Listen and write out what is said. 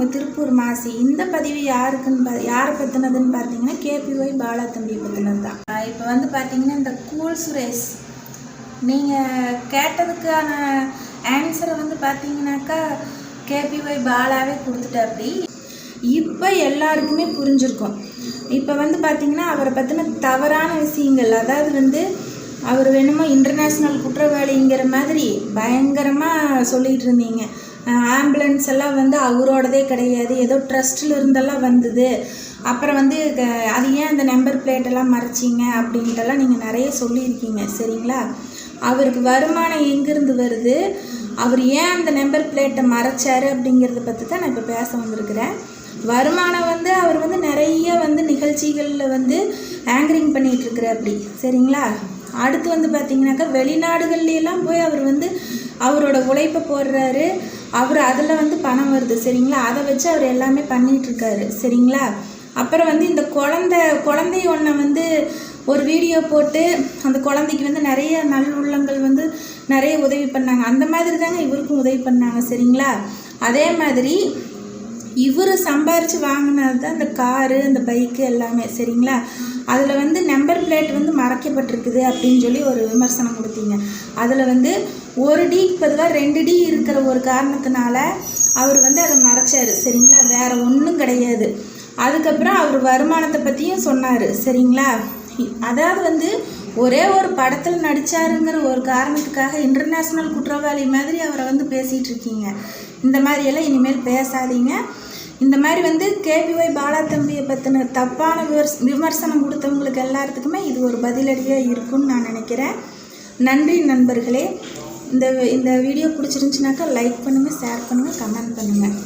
அவங்க திருப்பூர் மாசி இந்த பதிவு யாருக்குன்னு பா யாரை பற்றினதுன்னு பார்த்தீங்கன்னா கேபிஒய் பாலா தம்பியை பற்றினது தான் இப்போ வந்து பார்த்தீங்கன்னா இந்த கூல் சுரேஷ் நீங்கள் கேட்டதுக்கான ஆன்சரை வந்து பார்த்தீங்கன்னாக்கா கேபிஒய் பாலாவே கொடுத்துட்டாப்படி இப்போ எல்லாருக்குமே புரிஞ்சிருக்கும். இப்போ வந்து பார்த்தீங்கன்னா அவரை பற்றின தவறான விஷயங்கள் அதாவது வந்து அவர் வேணுமோ இன்டர்நேஷ்னல் குற்றவாளிங்கிற மாதிரி பயங்கரமாக சொல்லிகிட்டு இருந்தீங்க. ஆம்புலன்ஸ் எல்லாம் வந்து அவரோடதே கிடையாது. ஏதோ ட்ரஸ்ட்டில் இருந்தெல்லாம் வந்தது. அப்புறம் வந்து க- அது ஏன் அந்த நம்பர் பிளேட்டெல்லாம் மறைச்சிங்க அப்படின்ட்டெல்லாம் நீங்கள் நிறைய சொல்லியிருக்கீங்க சரிங்களா? அவருக்கு வருமானம் எங்கேருந்து வருது? அவர் ஏன் அந்த நம்பர் பிளேட்டை மறைச்சாரு அப்படிங்கிறத பற்றி தான் நான் இப்போ பேச வந்திருக்கிறேன். வருமானம் வந்து அவர் வந்து நிறைய வந்து நிகழ்ச்சிகளில் வந்து ஆங்கரிங் பண்ணிகிட்ருக்குற அப்படி சரிங்களா? அடுத்து வந்து பார்த்தீங்கன்னாக்கா வெளிநாடுகள்லாம் போய் அவர் வந்து அவரோட உழைப்பை போடுறாரு. அவர் அதில் வந்து பணம் வருது சரிங்களா? அதை வச்சு அவர் எல்லாமே பண்ணிகிட்ருக்காரு சரிங்களா? அப்புறம் வந்து இந்த குழந்த குழந்தை ஒன்றை வந்து ஒரு வீடியோ போட்டு அந்த குழந்தைக்கு வந்து நிறைய நல்லுள்ளங்கள் வந்து நிறைய உதவி பண்ணாங்க. அந்த மாதிரி தாங்க இவருக்கும் உதவி பண்ணாங்க சரிங்களா? அதே மாதிரி இவர் சம்பாரித்து வாங்கினது தான் இந்த காரு அந்த பைக்கு எல்லாமே சரிங்களா? அதில் வந்து நம்பர் பிளேட் வந்து மறைக்கப்பட்டிருக்குது அப்படின்னு சொல்லி ஒரு விமர்சனம் கொடுத்தீங்க. அதில் வந்து ஒரு டிக்கு பதிலாக ரெண்டு டி இருக்கிற ஒரு காரணத்தினால அவர் வந்து அதை மறைச்சார் சரிங்களா? வேறு ஒன்றும் கிடையாது. அதுக்கப்புறம் அவர் வருமானத்தை பற்றியும் சொன்னார் சரிங்களா? அதாவது வந்து ஒரே ஒரு படத்தில் நடிச்சாருங்கிற ஒரு காரணத்துக்காக இன்டர்நேஷ்னல் குற்றவாளி மாதிரி அவரை வந்து பேசிகிட்டு இருக்கீங்க இந்த மாதிரியெல்லாம் இனிமேல் பேசாதீங்க. இந்த மாதிரி வந்து கேபிஒய் பாலா தம்பியை பற்றின தப்பான விமர்ஸ் விமர்சனம் கொடுத்தவங்களுக்கு எல்லாத்துக்குமே இது ஒரு பதிலடியாக இருக்கும்னு நான் நினைக்கிறேன். நன்றி நண்பர்களே. இந்த இந்த வீடியோ பிடிச்சிருந்துச்சுனாக்கா லைக் பண்ணுங்கள் ஷேர் பண்ணுங்கள் கமெண்ட் பண்ணுங்கள்